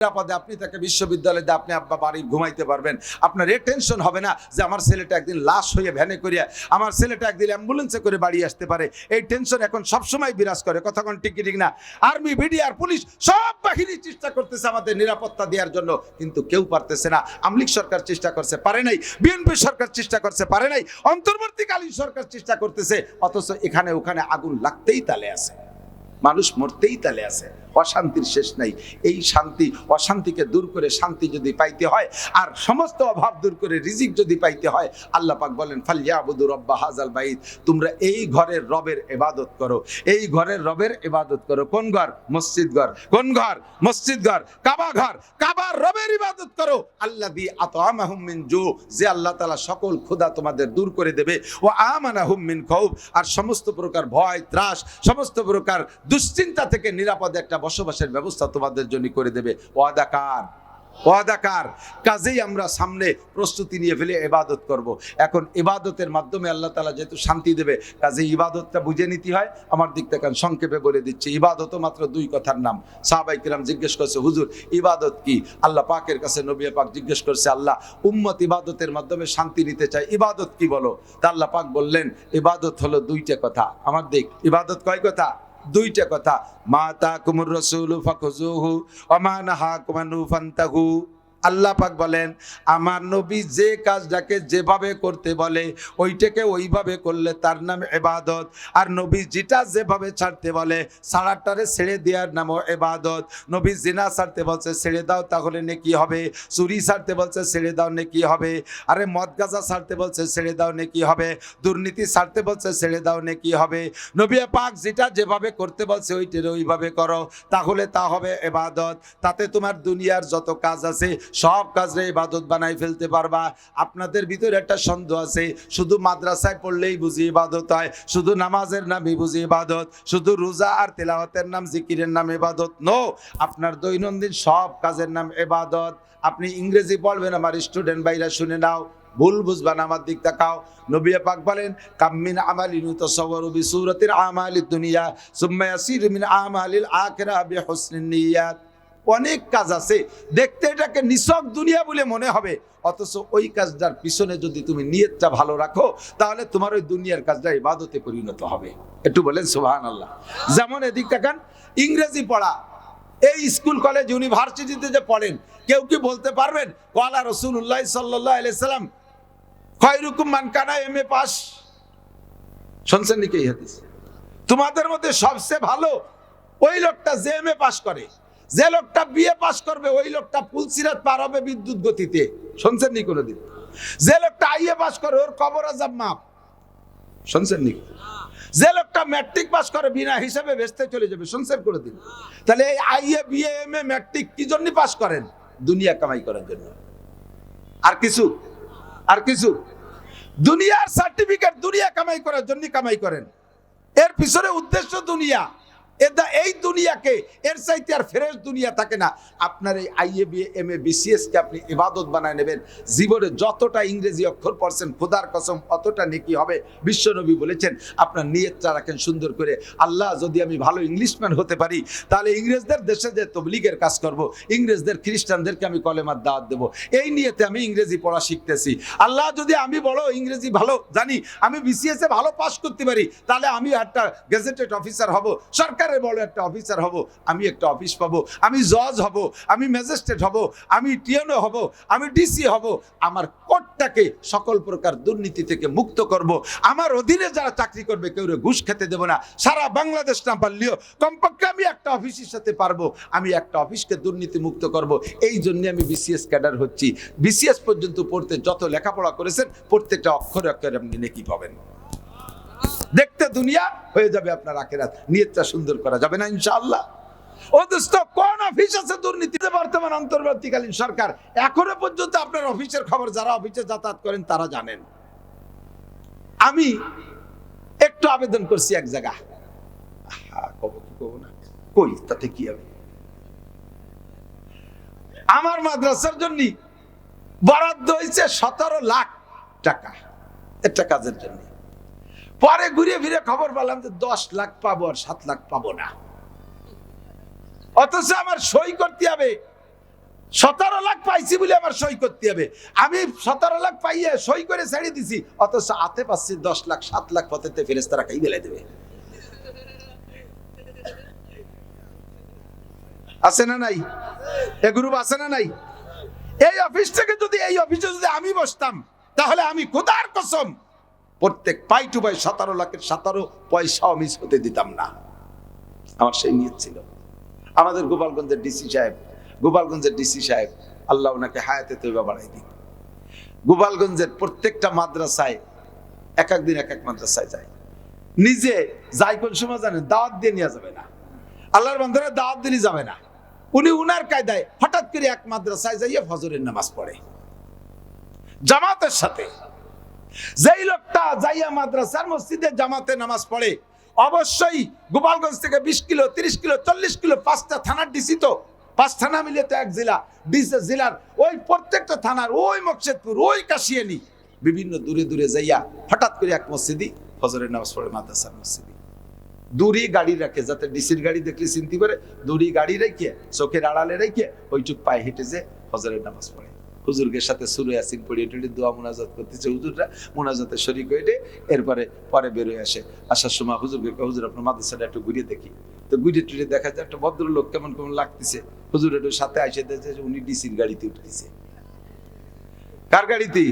নিরাপদে আপনি তাকে বিশ্ববিদ্যালয়ে আপনি আব্বা বাড়ি ঘুমাইতে পারবেন। আপনার এ টেনশন হবে না যে আমার ছেলেটা একদিন লাশ হয়ে ভ্যানে করিয়া আমার ছেলেটা একদিন অ্যাম্বুলেন্সে করে বাড়ি আসতে পারে। এই টেনশন এখন সবসময় বিরাজ করে। কতক্ষণ ঠিক ঠিক না? আর্মি বিডিআর পুলিশ সব বাহিনী চেষ্টা করতেছে আমাদের নিরাপত্তা দেওয়ার জন্য। কিন্তু কেউ পারতেছে না। আমলিক সরকার চেষ্টা করছে, পারে নাই। বিএনপি সরকার চেষ্টা করছে, পারে নাই। অন্তর্বর্তীকালীন সরকার চেষ্টা করতেছে। অথচ এখানে ওখানে আগুন লাগতেই তালে আছে। মানুষ মরতেই তালে আছে। অশান্তির শেষ নাই। এই শান্তি, অশান্তিকে দূর করে শান্তি যদি পাইতে হয়, আর সমস্ত অভাব দূর করে রিজিক যদি পাইতে হয়, আল্লাহ পাক বলেন ফালিয়াবুদু রব্বা হাজাল বাইত। তোমরা এই ঘরের রবের ইবাদত করো। এই ঘরের রবের ইবাদত করো। কোন ঘর? মসজিদ ঘর। কোন ঘর? মসজিদ ঘর। কাবা ঘর। কাবার রবের ইবাদত করো। আল্লাহ দি আতআমাহুম মিন জু যে আল্লাহ তাআলা সকল ক্ষুধা তোমাদের দূর করে দেবে। ও আমানাহুম মিন খাউফ। আর সমস্ত প্রকার ভয়, ত্রাস, সমস্ত প্রকার দুশ্চিন্তা থেকে নিরাপদে একটা বসবাসের ব্যবস্থা তোমাদের জন্য করে দেবে। ওয়াদাকার ওয়াদাকার কাজেই আমরা সামনে প্রস্তুতি নিয়ে ফেলে ইবাদত করব। এখন ইবাদতের মাধ্যমে আল্লাহ তালা যেহেতু শান্তি দেবে কাজে ইবাদতটা বুঝে নিতে হয়। আমার দিক থেকে সংক্ষেপে বলে দিচ্ছি ইবাদতও মাত্র দুই কথার নাম। সাহাবাই কিরাম জিজ্ঞেস করছে, হুজুর, ইবাদত কি? আল্লাহ পাকের কাছে নবী পাক জিজ্ঞেস করছে, আল্লাহ, উম্মত ইবাদতের মাধ্যমে শান্তি নিতে চায় ইবাদত কি বলো? তা আল্লাহ পাক বললেন, ইবাদত হলো দুইটা কথা। আমার দিক, ইবাদত কয় কথা? দুইটা কথা মাতা কুমুর রসুল ফাকুজুহু অমানাহা কুমানু ফান্তাহু। আল্লাহ পাক বলেন, আমার নবী যে কাজটাকে যেভাবে করতে বলে, ওইটাকে ওইভাবে করলে তার নাম এবাদত আর নবী যেটা যেভাবে ছাড়তে বলে সারাটারে ছেড়ে দেওয়ার নামও এবাদত নবী জিনা ছাড়তে বলছে, ছেড়ে দাও তাহলে নেকি হবে। চুরি ছাড়তে বলছে, ছেড়ে দাও নেকি হবে। আরে মদ গাঁজা ছাড়তে বলছে, ছেড়ে দাও নেকি হবে। দুর্নীতি ছাড়তে বলছে, ছেড়ে দাও নেকি হবে। নবী পাক যেটা যেভাবে করতে বলছে, ওইটার ওইভাবে করো। তাহলে তা হবে এবাদত তাতে তোমার দুনিয়ার যত কাজ আছে সব কাজে ইবাদত বানাই ফেলতে পারবা। আপনাদের ভিতরে একটা সন্দেহ আছে, শুধু মাদ্রাসায় পড়লেই বুঝি ইবাদত হয়, শুধু নামাজের নামই বুঝি ইবাদত, শুধু রোজা আর তেলাওয়াতের নাম জিকিরের নাম ইবাদত। নো আপনার দৈনন্দিন সব কাজের নাম ইবাদত। আপনি ইংরেজি বলবেন, আমার স্টুডেন্ট ভাইরা শুনে নাও, ভুল বুঝবা না, আমার দিক তাকাও। নবী পাক বলেন কামিন আমালিন তাসাওয়ারু বিসুরাতিল আমালিদ দুনিয়া, সুম্মা ইয়াসিরু মিন আমালিল আখিরা বিহুসনিন নিয়াত। অনেক কাজ আছে। দেখতে এটাকে নিছক দুনিয়া বলে মনে হবে। অথচ ওই কাজটার পিছনে যদি তুমি নিয়তটা ভালো রাখো, তাহলে তোমার ওই দুনিয়ার কাজটা ইবাদতে পরিণত হবে। একটু বলেন সুবহান আল্লাহ যেমন এদিক তাকান, ইংরেজি পড়া। এই স্কুল, কলেজ, ইউনিভার্সিটিতে যে পড়েন, কেউ কি বলতে পারবেন? কলা রসুল্লাহ সাল্লাহ আলাইসাল্লাম খয়রুকুম মানকানা এম এ পাস শুনছেন নাকি হাদিস? তোমাদের মধ্যে সবচেয়ে ভালো ওই লোকটা যে এম এ পাস করে। যে লোকটা বিয়ে পাস করবে, ওই লোকটা পুলসিরাত পার হবে বিদ্যুৎ গতিতে। শুনছেন নি কোনোদিন? যে লোকটা আইএ পাস করে, ওর কবর আজাব মাপ শুনছেন নি? যে লোকটা ম্যাট্রিক পাস করে, বিনা হিসাবে ভেস্তে চলে যাবে, শুনছেন করে দিন তাহলে এই I A, B A, M, A, matric কি জন্য পাস করেন? দুনিয়া কামাই করার জন্য। আর কিছু? আর কিছু? দুনিয়ার সার্টিফিকেট দুনিয়া কামাই করার জন্য কামাই করেন। এর পিছনে উদ্দেশ্য দুনিয়া। এই দুনিয়াকে, এর চাইতে আর ফ্রেশ দুনিয়া থাকে না। আপনার এই I A B, M A BCS কে আপনি ইবাদত বানায় নেবেন। জীবনে যতটা ইংরেজি অক্ষর পড়ছেন, খোদার কসম, অতটা নেকি হবে, বিশ্বনবী বলেছেন, আপনার নিয়তটা রাখেন সুন্দর করে। আল্লাহ, যদি আমি ভালো ইংলিশম্যান হতে পারি, তাহলে ইংরেজদের দেশে যে তবলিগের কাজ করব, ইংরেজদের খ্রিস্টানদেরকে আমি কলেমার দাওয়াত দেবো। এই নিয়েতে আমি ইংরেজি পড়া শিখতেছি। আল্লাহ, যদি আমি বড় ইংরেজি ভালো জানি, আমি বিসিএস এ ভালো পাস করতে পারি, তাহলে আমি একটা গেজেটেড অফিসার হব। সরকারের বড় একটা অফিসার হব, আমি একটা অফিস পাবো, আমি জজ হব, আমি ম্যাজিস্ট্রেট হব, আমি টিএনও হব, আমি ডিসি হব, আমার কোর্টটাকে সকল প্রকার দুর্নীতি থেকে মুক্ত করব। আমার অধীনে যারা চাকরি করবে, কেউ ঘুষ খেতে দেবো না। সারা বাংলাদেশ না পারলেও কমপক্ষে আমি একটা অফিসের সাথে পারব। আমি একটা অফিসকে দুর্নীতি মুক্ত করব। এই জন্য আমি বিসিএস ক্যাডার হচ্ছি। বিসিএস পর্যন্ত পড়তে যত লেখাপড়া করেছেন, প্রত্যেকটা অক্ষরে অক্ষরে আপনি নেকি পাবেন। দুনিয়া হয়ে যাবে আপনার আখেরাত। নিয়তটা সুন্দর করা যাবে না, ইনশাআল্লাহ। ও দোস্ত, কোন অফিস আছে দুর্নীতিতে বর্তমান অন্তর্বর্তীকালীন সরকার? এখনও পর্যন্ত আপনার অফিসের খবর যারা অফিসে যাতায়াত করেন, তারা জানেন। আমি একটু আবেদন করছি এক জায়গা। কই, তাতে কি হবে আমার মাদ্রাসার জন্য বরাদ্দ হয়েছে সতেরো লাখ টাকা। একটা কাজের জন্য পরে ঘুরে ফিরে খবর পেলাম যে দশ লাখ পাবো আর সাত লাখ পাবো না। অথচ আমার সই করতে হবে। সতেরো লাখ পাইছি বলে আমার সই করতে হবে। আমি সতেরো লাখ পাইয়ে সই করে ছেড়ে দিছি, অথচ হাতে পাচ্ছি দশ লাখ, সাত লাখ পথেতে ফেরেস্তারা খাই বেলে দেবে। আছে না নাই? এ গ্রুপ আছে না নাই? এই অফিস থেকে যদি, এই অফিসে যদি আমি বসতাম, তাহলে আমি খোদার কসম প্রত্যেক পাই টু পাই সতেরো লাখের সতেরো পয়সাও মিস হতে দিতাম না। আমার সেই নিয়ত ছিল। আমাদের গোপালগঞ্জের ডিসি সাহেব, গোপালগঞ্জের ডিসি সাহেব, আল্লাহ ওনাকে হায়াতে তৈবা বাড়াই দিন গোপালগঞ্জের প্রত্যেকটা মাদ্রাসায়, এক এক দিন এক এক মাদ্রাসায় যায়। নিজে যাই কোন সময় জানেন দাওয়াত দিয়ে নেওয়া যাবে না। আল্লাহর বান্দারা দাওয়াত দিলে যাবে না। উনি উনার কায়দায় হঠাৎ করে এক মাদ্রাসায় যাইয়ে ফজরের নামাজ পড়ে। জামাতের সাথে যেই লোকটা যাইয়া মাদ্রাসার মসজিদে জামাতে নামাজ পড়ে, অবশ্যই গোপালগঞ্জ থেকে বিশ কিলো, তিরিশ কিলো, চল্লিশ কিলো পাঁচটা থানার ডিসি তো। পাঁচ থানা মিলে তো এক জেলা, ডিসি জেলার ওই প্রত্যেকটা থানার ওই মকসেদপুর, ওই কাশিয়ানি। বিভিন্ন দূরে দূরে যাইয়া হঠাৎ করে এক মসজিদি ফজরের নামাজ পড়ে মাদ্রাসার মসজিদি। দূরই গাড়ি রাখে, যাতে ডিসির গাড়ি দেখলে চিন্তি করে দূরই গাড়ি রেখে, চোখের আড়ালে রেখে ওইটুক পায়ে হেঁটে যে ফজরের নামাজ পড়ে। হুজুরকে সাথে সুরে আসিন পড়িয়ে টড়ি দোয়া মোনাজাত করতেছে হুজুররা, মোনাজাতে শরিক হয়ে এরপরে, পরে বেরোয় আসে। আসার সময় হুজুরকে হুজুর, আপনার মাদ্রাসাটা একটু ঘুরিয়ে দেখি। তো ঘুরিয়ে টুরিয়ে দেখা যায়, একটা ভদ্রলোক কেমন কেমন লাগতেছে। হুজুর একটু সাথে আসে দেখছে যে উনি ডিসির গাড়িতে উঠতেছে। কার গাড়িতে?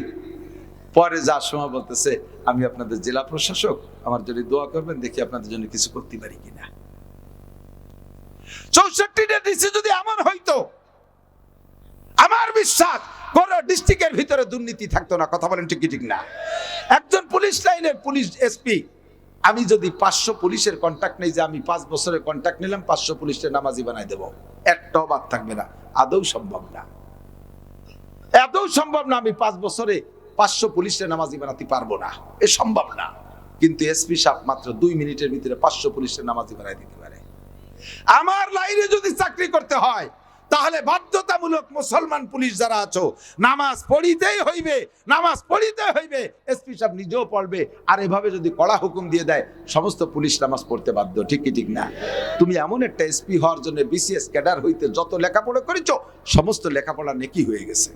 পরে যার সময় বলতেছে, আমি আপনাদের জেলা প্রশাসক, আমার জন্য দোয়া করবেন, দেখি আপনাদের জন্য কিছু করতে পারি কিনা। চৌষট্টিটা ডিসি যদি এমন হইতো, আমার বিশ্বাস কোন ডিস্ট্রিক্টের ভিতরে দুর্নীতি থাকতো না, কথা বলেন ঠিক ঠিক না। একজন পুলিশ লাইনের পুলিশ এসপি, আমি যদি পাঁচশো পুলিশের কন্ট্যাক্ট নেই যে আমি পাঁচ বছরের কন্ট্যাক্ট নিলাম, পাঁচশো পুলিশের নামাজি বানাই দেবো। একটাও বাদ থাকবে না, আদৌ সম্ভব না। এতও সম্ভব না আমি পাঁচ বছরে পাঁচশো পুলিশের নামাজি বানাতে পারব না, এ সম্ভব না। কিন্তু এসপি সাহেব মাত্র দুই মিনিটের ভিতরে পাঁচশো পুলিশের নামাজি বানাই দিতে পারে। আমার লাইনে যদি চাকরি করতে হয় তাহলে বাধ্যতামূলক মুসলমান পুলিশ যারা আছো, নামাজ পড়িতেই হইবে, নামাজ পড়িতে হইবে, এসপি সাহেব নিজেও পড়বে, আর এভাবে যদি কড়া হুকুম দিয়ে দেয়, সমস্ত পুলিশ নামাজ পড়তে বাধ্য, ঠিক কি ঠিক না? তুমি এমন একটা এসপি হওয়ার জন্য বিসিএস ক্যাডার হইতে যত লেখাপড়া করেছ, সমস্ত লেখাপড়া নেকি হয়ে গেছে।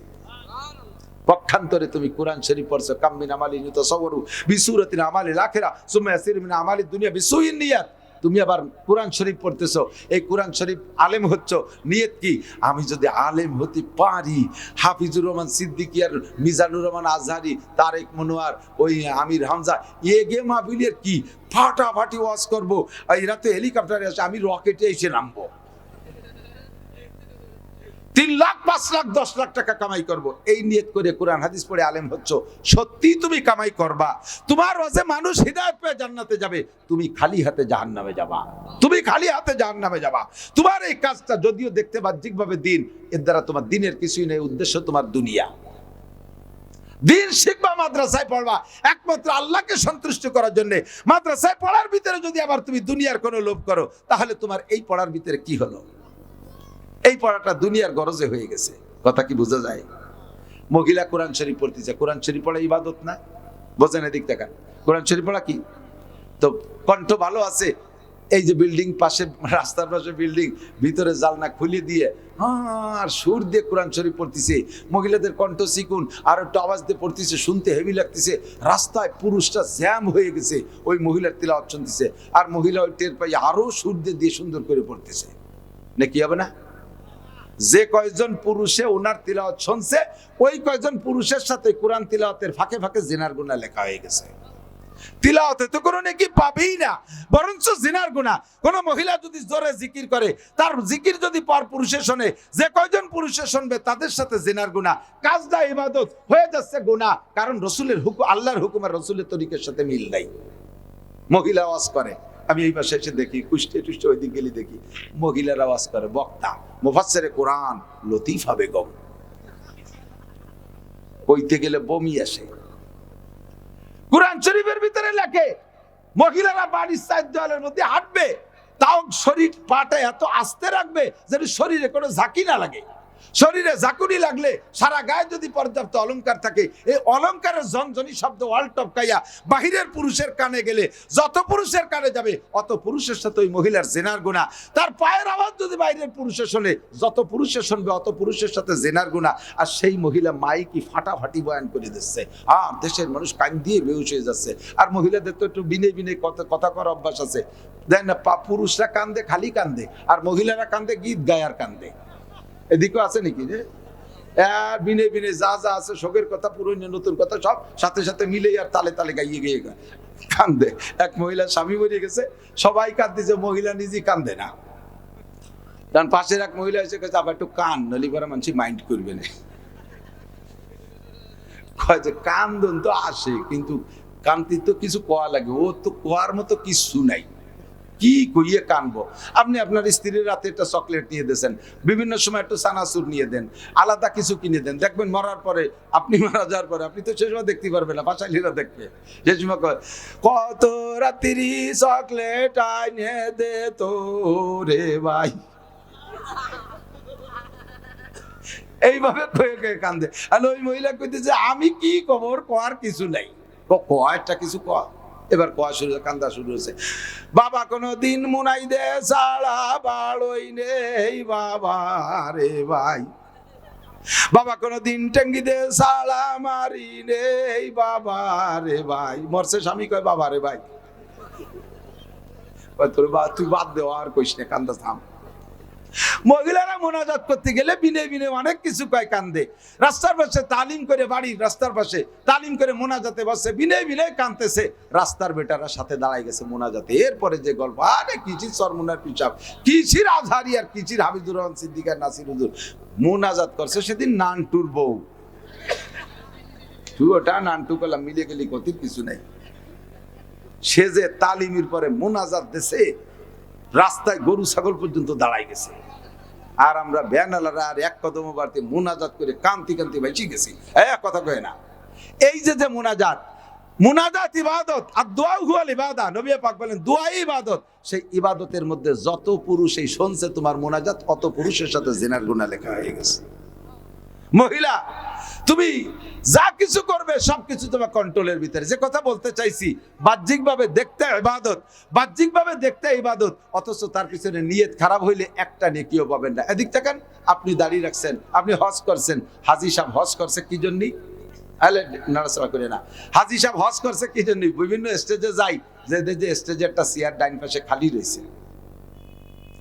পক্ষান্তরে তুমি কোরআন শরীফ পড়ছো, কাম্মিন আমালি নিত সবরু বিসুরতিন আমালি লাখেরা সুম্মা ইয়াসিরমিন আমালি দুনিয়া, বিসুইন নিয়াত। তুমি আবার কোরআন শরীফ পড়তেছ, এই কোরআন শরীফ আলেম হচ্ছ, নিয়ত কি? আমি যদি আলেম হতে পারি, হাফিজুর রহমান সিদ্দিকিয়ার মিজানুর রহমান আজহারি, তারেক মনোয়ার, ওই আমির হামজা, এ গে মাহফিলের কি? ফাটাফাটি ওয়াশ করব, এই রাতে হেলিকপ্টারে আসে, আমি রকেটে এসে নামবো। তিন লাখ, পাঁচ লাখ, দশ লাখ টাকা কামাই করব। এই নিয়ত করে কোরআন, হাদিস পড়ে আলেম হচ্ছ। সত্যি তুমি কামাই করবা। তোমার ওয়াজে মানুষ হৃদয় পেয়ে জান্নাতে যাবে। তুমি খালি হাতে জাহান নামে যাবা। তুমি খালি হাতে জাহান নামে যাবা। তোমার এই কাজটা যদিও দেখতে বাহ্যিকভাবে দিন, এর দ্বারা তোমার দিনের কিছুই নেই। উদ্দেশ্য তোমার দুনিয়া। দিন শিখবা, মাদ্রাসায় পড়বা। একমাত্র আল্লাহকে সন্তুষ্ট করার জন্য। মাদ্রাসায় পড়ার ভিতরে যদি আবার তুমি দুনিয়ার কোনো লোভ করো, তাহলে তোমার এই পড়ার ভিতরে কি হলো? এই পড়াটা দুনিয়ার গরজে হয়ে গেছে। কথা কি বোঝা যায়? মহিলা কোরআন শরীফ পড়তেছে কোরআন শরীফ পড়া ইবাদত না? বোঝেন এদিক দেখা কোরআন শরীফ পড়া কি? তো কণ্ঠ ভালো আছে? এই যে বিল্ডিং পাশে, রাস্তার পাশে বিল্ডিং, ভিতরে জালনা খুলে দিয়ে, আর সুর দিয়ে কোরআন শরীফ পড়তেছে। মহিলাদের কণ্ঠ শিকুন আর একটু আওয়াজ দিয়ে পড়তেছে, শুনতে হেভি লাগতেছে। রাস্তায় পুরুষটা জ্যাম হয়ে গেছে, ওই মহিলার তিলাওয়াত শুনতেছে। আর মহিলা ওই টের পাই আরও সুর দিয়ে দিয়ে সুন্দর করে পড়তেছে। না কি হবে না? যে কয়জন পুরুষে ওনার তিলাওয়াত শুনছে, ওই কয়জন পুরুষের সাথে কোরআন তিলাওয়াতের ফাঁকে ফাঁকে জিনার গুণা লেখা হয়ে গেছে। তিলাওয়াতে তো কোনো নাকি পাবেই না, বরঞ্চ জিনার গুণা। কোন মহিলা যদি জোরে জিকির করে, তার জিকির যদি পর পুরুষে শোনে, যে কয়জন পুরুষে শুনবে তাদের সাথে জিনার গুণা। কাজটা ইবাদত, হয়ে যাচ্ছে গুণা। কারণ রসুলের হুকুম আল্লাহর হুকুম আর রসুলের তরিকের সাথে মিল নাই। মহিলা আওয়াজ করে। আমি এই পাশে এসে দেখি কুষ্টে টুষ্টে ওই দিক গেলে দেখি, মহিলার আওয়াজ করে, বক্তা, মুফাসসিরে কোরআন, লতিফা বেগম। কইতে গেলে বমি আসে। কোরআন শরীফের ভিতরে লেখে, মহিলারা বাড়ির সাইড দেওয়ালের মধ্যে হাঁটবে, তাও শরীর পাটা এত আস্তে রাখবে যেন শরীরে কোনো ঝাঁকি না লাগে। শরীরে জাকুরি লাগলে সারা গায়ে যদি পর্যাপ্ত অলংকার থাকে, এই অলংকারের ঝনঝনি শব্দ ওয়াল টপকাইয়া বাহিরের পুরুষের কানে গেলে যত পুরুষের কানে যাবে, অত পুরুষের সাথে ওই মহিলার জেনার গুণা। তার পায়ের আওয়াজ যদি বাইরের পুরুষে শোনে, যত পুরুষে শুনবে, অত পুরুষের সাথে জেনার গুণা। আর সেই মহিলা মাইকি ফাটাফাটি বয়ান করে দিচ্ছে। আর দেশের মানুষ কান দিয়ে বেউস হয়ে যাচ্ছে। আর মহিলাদের তো একটু বিনে বিনে কথা কথা করার অভ্যাস আছে। দেন না পুরুষরা কান্দে, খালি কান্দে। আর মহিলারা কান্দে, গীত গায় আর কান্দে। এদিকেও আছে নাকি? আর বিনে বিনে যা যা আছে, শোকের কথা পুরনো নতুন কথা, সব সাথে সাথে মিলে আর তালে তালে গাইয়ে গিয়ে। কান্দে। এক মহিলা স্বামী মরে গেছে, সবাই কাঁদতেছে, মহিলা নিজেই কান্দে না। কারণ পাশের এক মহিলা এসে কাছে আবার একটু কান নলি করে মানুষ মাইন্ড করবে না। কয় যে, কান্দন তো আসে, কিন্তু কান্তি তো কিছু কোয়া লাগে। ও তো কোয়ার মতো কিছু নাই। কি কইয়ে কানবো? আপনি আপনার স্ত্রীর রাতে একটা চকলেট নিয়ে দিয়েছেন বিভিন্ন সময় একটু সানাসুর নিয়ে দেন আলাদা কিছু কিনে দেন দেখবেন মরার পরে আপনি মারা যাওয়ার পরে আপনি তো সে সময় দেখতে পারবেন না বাসাইলিরা দেখবে সে সময় কয়, কত রাত্রি চকলেট আইনে দে তো রে ভাই। এইভাবে কয়ে কয়ে কান্দে। আর ওই মহিলা কইতেছে আমি কি খবর? কোয়ার কিছু নাই। ক- কয়া একটা কিছু ক এবার কোয়া শুরু কান্দা শুরু হয়েছে। বাবা কোনো দিন মুনাই দে সাড়া বাড়ই নেই বাবা রে ভাই। বাবা কোনো দিন টেঙ্গি দে সাড়া মারি নেই বাবা রে ভাই। মরছে স্বামী কয়, বাবা রে ভাই। তোর বা, তুই বাদ দেওয়া আর কইস না কান্দা থাম। মহিলারা মোনাজাত করতে গেলে বিনে বিনে অনেক কিছু কয় কান্দে। রাস্তার পাশে তালিম করে বাড়ির রাস্তার পাশে তালিম করে মোনাজাতে বসে, বিনে বিনে কানতেছে রাস্তার বেটারা সাথে দাঁড়াই গেছে মোনাজাতে। এরপরে যে গল্প, আরে কিচির সরমুনার পিসাব কিচির আজহারি আর কিচির হাবিদুর রহমান সিদ্দিকার নাসির হুজুর। মোনাজাত করছে সেদিন নানটুর বউ। তুই ওটা নানটু করলাম মিলে গেলি কতির কিছু নাই। সে যে তালিমের পরে মোনাজাত দেশে রাস্তায় গরু, ছাগল পর্যন্ত দাঁড়াই গেছে। আর আমরা ব্যানালারা আর এক কদম বাড়তে মোনাজাত করে কান্তি কান্তি বেঁচে গেছি। এক কথা কয়ে না। এই যে যে মোনাজাত মোনাজাত ইবাদত, আর দোয়া হুয়াল ইবাদা, নবী পাক বলেন, দোয়াই ইবাদত। সেই ইবাদতের মধ্যে যত পুরুষ এই শুনছে তোমার মোনাজাত, অত পুরুষের সাথে জেনার গুণা লেখা হয়ে গেছে। মহিলা, তুমি যা কিছু করবে সবকিছু তোমার কন্ট্রোলের ভিতরে। যে কথা বলতে চাইছি, বাহ্যিকভাবে দেখতে ইবাদত, বাহ্যিকভাবে দেখতে ইবাদত, অথচ তার পিছনে নিয়ত খারাপ হইলে একটা নেকিও পাবেন না। এদিক থাকেন আপনি দাঁড়িয়ে রাখছেন, আপনি হজ করছেন। হাজি সাহেব হজ করছে কি জন্যই? নাড়াচাড়া না। করছে কি জন্যই? বিভিন্ন স্টেজে যে যে স্টেজে একটা চেয়ার খালি রয়েছে।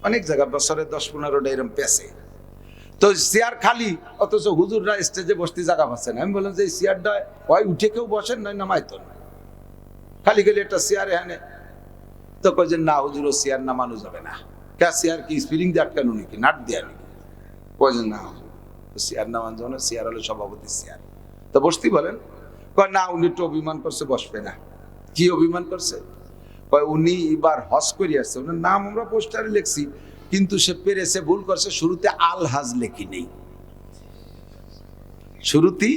অনেক জায়গা বছরে দশ পনেরোটা এরম পেছে তো চেয়ার খালি, অথচ হুজুররা স্টেজে বসতে জায়গা পাচ্ছেন আমি বললাম যে, এই চেয়ারটা হয় উঠে কেউ বসেন, নয় নামাইতো না খালি খালি একটা চেয়ার এখানে। তো কয় যে, না হুজুর, ও চেয়ার নামানো যাবে না। কে চেয়ার কি? স্প্রিং দিয়ে আটকানো নাকি? নাট দেয়া নাকি? কয় যে, না চেয়ার নামান যাবে না চেয়ার হলো সভাপতি চেয়ার। তো বসতেই বলেন। কয়, না, উনি একটু অভিমান করছে, বসবে না। কি অভিমান করছে? কয়, উনি এবার হজ করে আসছে ওনার নাম আমরা পোস্টারে লিখছি। কিন্তু সে পেরেছে ভুল করছে। শুরুতে আল হাজ লেখি নেই। শুরুতেই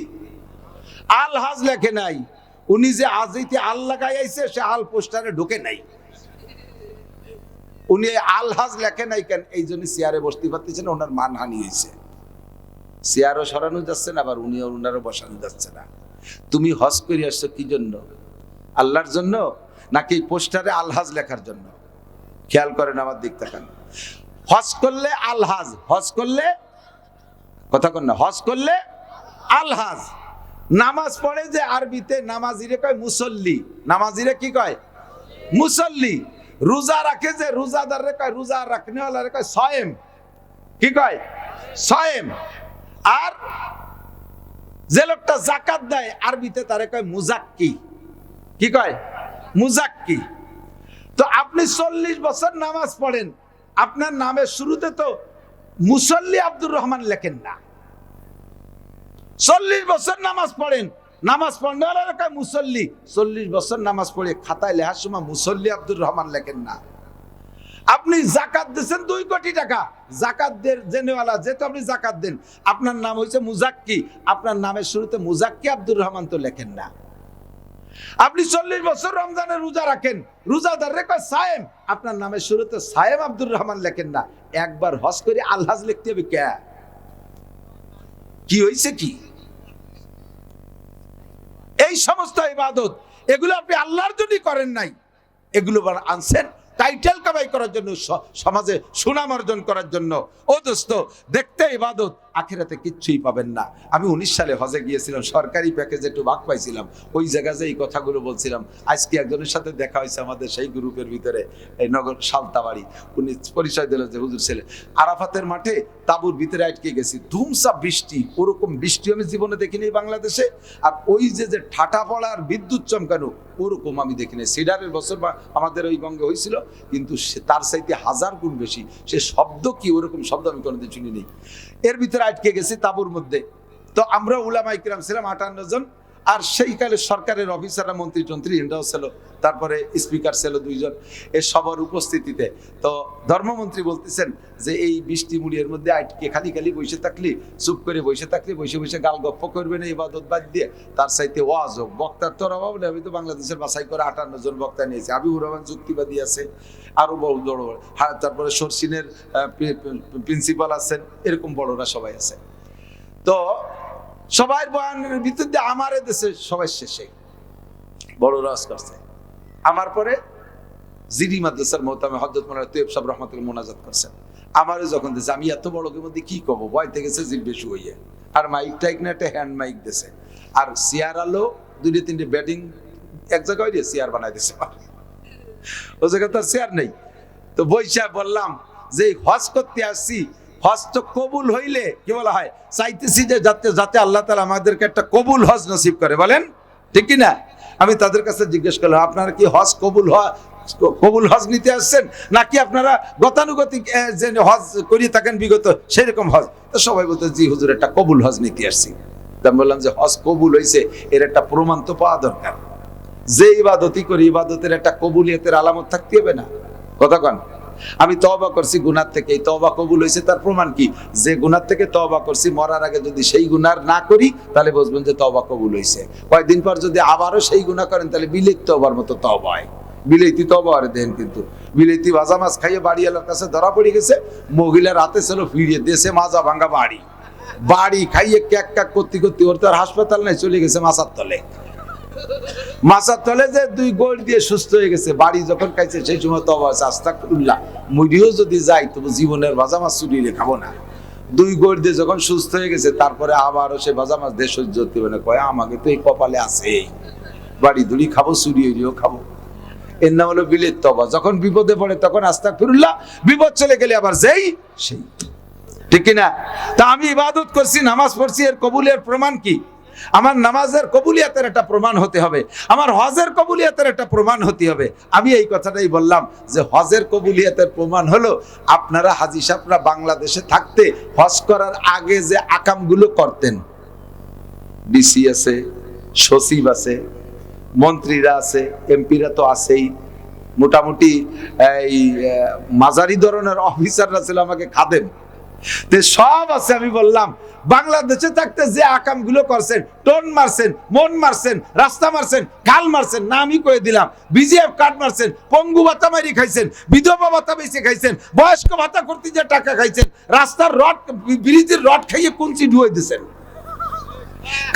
আল হাজ লেখে নাই। উনি যে আজইতে আল লাগাই আইছে সে আল পোস্টারে ঢোকে নাই। উনি এই আল হাজ লেখে নাই কেন? এই জন্য চেয়ারে বসতে পারতেছেন ওনার মানহানি হয়েছে। চেয়ারও সরানো যাচ্ছে না, আবার উনিও ওনারও বসানো যাচ্ছে না। তুমি হজ করে আসছো কি জন্য? আল্লাহর জন্য? নাকি পোস্টারে আলহাজ লেখার জন্য? খেয়াল করেন আমার দিক তাকান। হজ করলে আলহাজ, হজ করলে কথা কন হজ করলে আলহাজ। নামাজ পড়ে যে আরবিতে নামাজিরে কয় মুসল্লি, নামাজিরে কি কয়? মুসল্লি। রোজা রাখে যে রোজাদারে কয়, রোজা রাখনে ওয়ালারে কয় সয়েম। কি কয়? সয়েম। আর যে লোকটা জাকাত দেয়, আরবিতে তারে কয় মুজাক্কি। কি কয়? মুজাক্কি। তো আপনি চল্লিশ বছর নামাজ পড়েন আপনার নামের শুরুতে তো মুসল্লি আব্দুর রহমান লেখেন না। চল্লিশ বছর নামাজ পড়েন। নামাজ পড়নে মুসল্লি। চল্লিশ বছর নামাজ পড়ে খাতায় লেখার সময় মুসল্লি আব্দুর রহমান লেখেন না। আপনি জাকাত দিচ্ছেন দুই কোটি টাকা। জাকাত দের জেনেওয়ালা, যেহেতু আপনি জাকাত দেন। আপনার নাম হয়েছে মুজাক্কি। আপনার নামের শুরুতে মুজাক্কি আব্দুর রহমান তো লেখেন না। আপনি চল্লিশ বছর রমজানের রোজা রাখেন। রোজাদার রেখে সায়েম। আপনার নামের শুরুতে সায়েম আব্দুর রহমান লেখেন না। একবার হজ করে আলহাজ লিখতে হবে কে? কি হয়েছে কি? এই সমস্ত ইবাদত, এগুলো আপনি আল্লাহর জন্যই করেন নাই। এগুলো আনছেন টাইটেল কামাই করার জন্য সমাজে সুনাম অর্জন করার জন্য। ও দোস্ত, দেখতে ইবাদত। আখিরাতে কিচ্ছুই পাবেন না। আমি উনিশ সালে হজে গিয়েছিলাম, সরকারি প্যাকেজে একটু ভাগ পাইছিলাম। ওই জায়গায় যে এই কথাগুলো বলছিলাম, আজকে একজনের সাথে দেখা হয়েছে আমাদের সেই গ্রুপের ভিতরে, এই নগর সালতাবাড়ি। উনি পরিচয় দিল যে হুজুর ছেলে। আরাফাতের মাঠে তাবুর ভিতরে আটকে গেছি। ধুমসা বৃষ্টি, ওরকম বৃষ্টি আমি জীবনে দেখিনি বাংলাদেশে। আর ওই যে যে ঠাটা পড়া আর বিদ্যুৎ চমকানো, ওরকম আমি দেখিনি। সিডারের বছর আমাদের ওই গঙ্গে হয়েছিল, কিন্তু তার চাইতে হাজার গুণ বেশি। সে শব্দ কি, ওরকম শব্দ আমি কোনোদিন শুনি নেই এর ভিতরে আটকে গেছি তাবুর মধ্যে। তো আমরা উলামাই কিরাম ছিলাম আটান্ন জন। আর সেই কালে সরকারের অফিসাররা মন্ত্রী টন্ত্রী এটাও ছিল, তারপরে স্পিকার ছিল দুইজন এ সবার উপস্থিতিতে। তো ধর্মমন্ত্রী বলতেছেন যে এই বৃষ্টি মুড়ির মধ্যে আটকে খালি খালি বসে থাকলি, চুপ করে বসে থাকলি, বসে বসে গাল গপ্প করবে না, ইবাদত বাদ দিয়ে। তার সাইতে ওয়াজ হোক, বক্তার তোর অভাব নেই, আমি তো বাংলাদেশের বাছাই করে আটান্ন জন বক্তা নিয়েছি। আবিউর রহমান যুক্তিবাদী আছে, আরও বড় বড়। বড়। তারপরে সরসিনের প্রিন্সিপাল আছেন, এরকম বড়রা সবাই আছে। তো সবাই বয়ানের ভিতর দিয়ে আমার দেশে সবাই শেষে। বড় রস করছে। আমার পরে জিডি মাদ্রাসার মোহতামে হজরত মোলানা তৈব সাহেব রহমতুল্লাহ মোনাজাত করছেন। আমারও যখন দিয়েছে আমি এত বড় মধ্যে কি কব ভয় থেকে গেছে বেশি হইয়ে। আর মাইক টাইক না, একটা হ্যান্ড মাইক দিছে। আর চেয়ার আলো, দুইটা, তিনটে ব্যাটিং এক জায়গায় দিয়ে চেয়ার বানাই দিছে ও জায়গায় তার চেয়ার নেই। তো বৈশা বললাম, যে হজ করতে আসছি হজ তো কবুল হইলে, কি বলা হয়? চাইতেছি যে যাতে যাতে আল্লাহ তালা আমাদেরকে একটা কবুল হজ নসিব করে। বলেন, ঠিক না আমি তাদের কাছে জিজ্ঞেস করলাম, আপনারা কি হজ কবুল হওয়া কবুল হজ নিতে আসছেন? নাকি আপনারা গতানুগতিক যে হজ করিয়ে থাকেন বিগত, সেরকম হজ? তো সবাই বলতে, জি, হুজুর, একটা কবুল হজ নিতে আসছি। আমি বললাম যে, হজ কবুল হয়েছে এর একটা প্রমাণ তো পাওয়া দরকার। যে ইবাদতই করি, ইবাদতের একটা কবুলিয়তের আলামত থাকতে হবে না। কথা কন। আমি তবা করছি, গুনার থেকে এই তবা কবুল হয়েছে। তার প্রমাণ কি? যে গুনার থেকে তবা করছি, মরার আগে যদি সেই গুনার না করি, তাহলে বুঝবেন যে তবা কবুল হয়েছে। কয়েকদিন পর যদি আবারও সেই গুনাহ করেন, তাহলে বিলেত তবার মতো তবা হয়। বিলেতি তবা আর দেন কিন্তু। বিলেতি ভাজা মাছ খাইয়ে বাড়িওয়ালার কাছে ধরা পড়ে গেছে মহিলার হাতে ছিল ফিরিয়ে দেশে মাজা ভাঙ্গা বাড়ি। বাড়ি খাইয়ে ক্যাক ক্যাক করতে করতে ওর তো আর হাসপাতাল নাই, চলে গেছে মাছার তলে। মাছার তলে যে দুই গোল দিয়ে সুস্থ হয়ে গেছে, বাড়ি যখন খাইছে, সেই সময় তো অবস্থা আস্তা করুল্লাহ মুড়িও যদি যাই, তবু জীবনের ভাজা মাছ চুরিয়ে খাব না। দুই গোল দিয়ে যখন সুস্থ হয়ে গেছে, তারপরে আবারও সে ভাজা মাছ দিয়ে সহ্য করতে পারে কয়, আমাকে তো এই কপালে আছে। বাড়ি দুড়ি খাব, চুরি হইলেও খাব। এর নাম হলো বিলের তবা। যখন বিপদে পড়ে, তখন আস্তা ফিরুল্লাহ বিপদ চলে গেলে আবার যেই সেই। ঠিক কিনা? তা আমি ইবাদত করছি, নামাজ পড়ছি, এর কবুলের প্রমাণ কি? আমার নামাজের কবুলিয়াতের একটা প্রমাণ হতে হবে। আমার হজের কবুলিয়াতের একটা প্রমাণ হতে হবে। আমি এই কথাটাই বললাম যে হজের কবুলিয়াতের প্রমাণ হলো আপনারা হাজি সাহেবরা বাংলাদেশে থাকতে হজ করার আগে যে আকামগুলো করতেন। ডিসি আছে, সচিব আছে, মন্ত্রীরা আছে, এমপিরা তো আছেই। মোটামুটি এই মাঝারি ধরনের অফিসাররা ছিল আমাকে খাদেন সব আছে, আমি বললাম, বাংলাদেশে থাকতে যে আকামগুলো করছেন, টোন মারছেন, মন মারছেন, রাস্তা মারছেন খাল মারছেন না আমি কয়ে দিলাম। বিজিএফ কার্ড মারছেন, পঙ্গু ভাতা মারি খাইছেন, বিধবা ভাতা বেঁচে খাইছেন, বয়স্ক ভাতা করতে যে টাকা খাইছেন, রাস্তার রড ব্রিজের রড খাইয়ে কুঞ্চি ঢুয়ে দিছেন।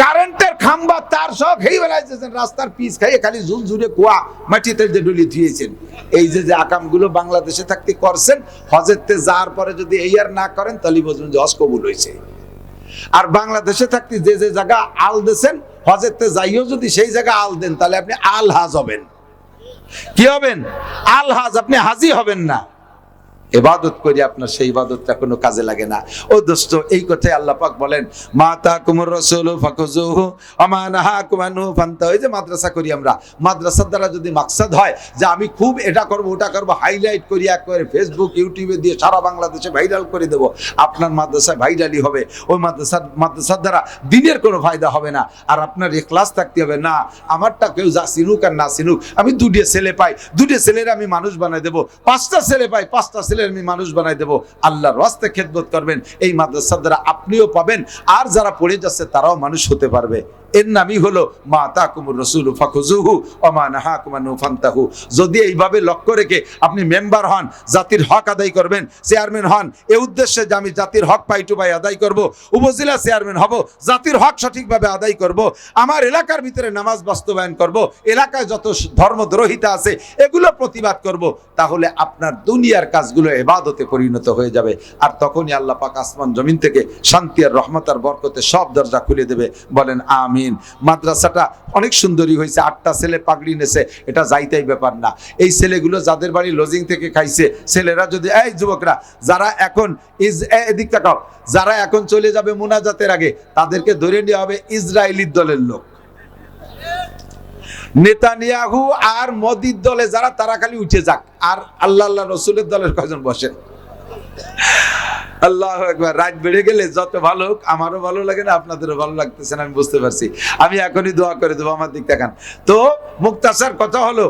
কারেন্টের খাম্বা তার সব হেই বেড়াইতেছেন রাস্তার পিচ খাইয়ে খালি ঝুল ঝুরে কুয়া মাটিতে যে ডুলি দিয়েছেন এই যে যে আকামগুলো বাংলাদেশে থাকতে করছেন, হজেরতে যাওয়ার পরে যদি এই আর না করেন, তাহলে বুঝবেন যে হজ হয়েছে। আর বাংলাদেশে থাকতে যে যে জায়গা আল দেন হজেরতে যাইও যদি সেই জায়গা আল দেন, তাহলে আপনি আল হাজ হবেন। কি হবেন? আল হাজ আপনি হাজি হবেন না। এবাদত করি, আপনার সেই ইবাদতটা কোনো কাজে লাগে না। ও দোস্ত, এই কথাই আল্লাহ পাক বলেন মাতা কুমর রসুল ফাকুজুহু আমানাহা কুমানু ফান্তা ওই যে মাদ্রাসা করি আমরা, মাদ্রাসার দ্বারা যদি মাকসাদ হয় যে আমি খুব এটা করব, ওটা করব, হাইলাইট করি এক করে ফেসবুক ইউটিউবে দিয়ে সারা বাংলাদেশে ভাইরাল করে দেব, আপনার মাদ্রাসায় ভাইরালই হবে। ওই মাদ্রাসার মাদ্রাসার দ্বারা দিনের কোনো ফায়দা হবে না। আর আপনার ক্লাস থাকতে হবে, না, আমারটা কেউ যা চিনুক আর না চিনুক, আমি দুটো ছেলে পাই দুটো ছেলের আমি মানুষ বানাই দেবো, পাঁচটা ছেলে পাই, পাঁচটা আমি মানুষ বানাই দেবো। আল্লাহর রাস্তে খেদমত করবেন। এই মাদ্রাসার দ্বারা আপনিও পাবেন। আর যারা পড়ে যাচ্ছে তারাও মানুষ হতে পারবে। এর নামই হলো মা তাকুমুর রসুল ফাকুজুহু অমা নাহাকুমানু ফান্তাহু। যদি এইভাবে লক্ষ্য রেখে আপনি মেম্বার হন, জাতির হক আদায় করবেন, চেয়ারম্যান হন, এ উদ্দেশ্যে যে আমি জাতির হক পাই টু পাই আদায় করব, উপজেলা চেয়ারম্যান হব, জাতির হক সঠিকভাবে আদায় করব, আমার এলাকার ভিতরে নামাজ বাস্তবায়ন করব, এলাকায় যত ধর্মদ্রোহিতা আছে, এগুলো প্রতিবাদ করব, তাহলে আপনার দুনিয়ার কাজগুলো এবাদতে পরিণত হয়ে যাবে। আর তখনই আল্লাহ পাক আসমান জমিন থেকে শান্তি আর রহমত আর বরকতে সব দরজা খুলে দেবে। বলেন আমিন। মাদ্রাসাটা অনেক সুন্দরী হয়েছে, আটটা ছেলে পাগড়ি নেছে, এটা যাইতেই ব্যাপার না। এই ছেলেগুলো যাদের বাড়ি লজিং থেকে খাইছে, ছেলেরা যদি, এই যুবকরা, যারা এখন ইজ এদিক তাকাও, যারা এখন চলে যাবে মোনাজাতের আগে, তাদেরকে ধরে নেওয়া হবে ইসরায়েলির দলের লোক। নেতানিয়াহু আর মোদির দলে যারা, তারা খালি উঠে যাক। আর আল্লাহ আল্লাহ রসুলের দলের কজন বসেন? আল্লাহ একবার রাত বেড়ে গেলে যত ভালো হোক, আমারও ভালো লাগে না, আপনাদেরও ভালো লাগতেছে না, আমি বুঝতে পারছি। আমি এখনই দোয়া করে দেবো, আমার দিক দেখান তো মুক্তাসার কথা হলো,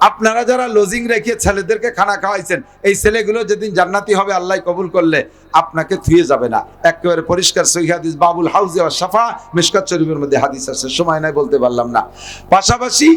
আপনারা যারা লজিং রেখে ছেলেদেরকে খানা খাওয়াইছেন, এই ছেলেগুলো যেদিন জান্নাতি হবে, আল্লাহ কবুল করলে। আপনাকে থুয়ে যাবে না। একেবারে পরিষ্কার সহি হাদিস, বাবুল হাউজে সাফা মিশকাত শরীফের মধ্যে হাদিস আছে, সময় নাই বলতে পারলাম না। পাশাপাশি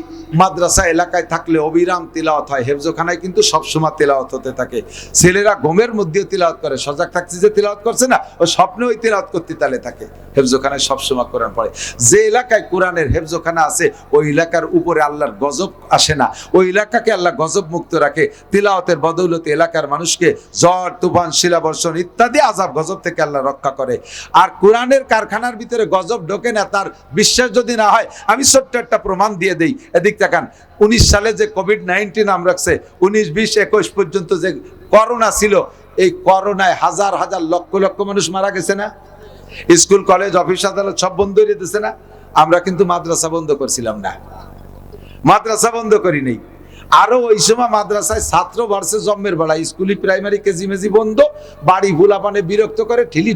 মাদ্রাসা এলাকায় থাকলে অবিরাম তিলাওয়াত হয়, হেফজোখানায় কিন্তু সবসময় তিলাওয়াত হতে থাকে। ছেলেরা ঘুমের মধ্যেও তিলাওয়াত করে, সজাগ থাকছে যে তিলাওয়াত করছে না, ও স্বপ্নে ওই তিলাওয়াত করতে তালে থাকে। হেফজোখানায় সবসময় কোরআন পড়ে। যে এলাকায় কোরআনের হেফজোখানা আছে, ওই এলাকার উপরে আল্লাহর গজব আসে না। ওই এলাকাকে আল্লাহ গজব মুক্ত রাখে। তিলাওয়াতের বদৌলতে এলাকার মানুষকে জ্বর, তুফান, শিলাবর্ষণ ইত্যাদি আজাব গজব থেকে আল্লাহ রক্ষা করে। আর কোরআনের কারখানার ভিতরে গজব ঢোকে না, তার বিশ্বাস যদি না হয়, আমি ছোট্ট একটা প্রমাণ দিয়ে দেই। এদিক তাকান, উনিশ সালে যে কোভিড নাইন্টিন নাম রাখছে, উনিশ, বিশ, একুশ পর্যন্ত যে করোনা ছিল, এই করোনায় হাজার হাজার লক্ষ লক্ষ মানুষ মারা গেছে না? স্কুল, কলেজ, অফিস, আদালত সব বন্ধ হয়ে দিতেছে না? আমরা কিন্তু মাদ্রাসা বন্ধ করছিলাম না। মাদ্রাসা বন্ধ করি নেই। আরও ওই সময় মাদ্রাসায় ছাত্র বাড়ছে জন্মের বেলা স্কুলি প্রাইমারি কেজি মেজি বন্ধ, বাড়ি ভুলাপানে বিরক্ত করে ঠিলি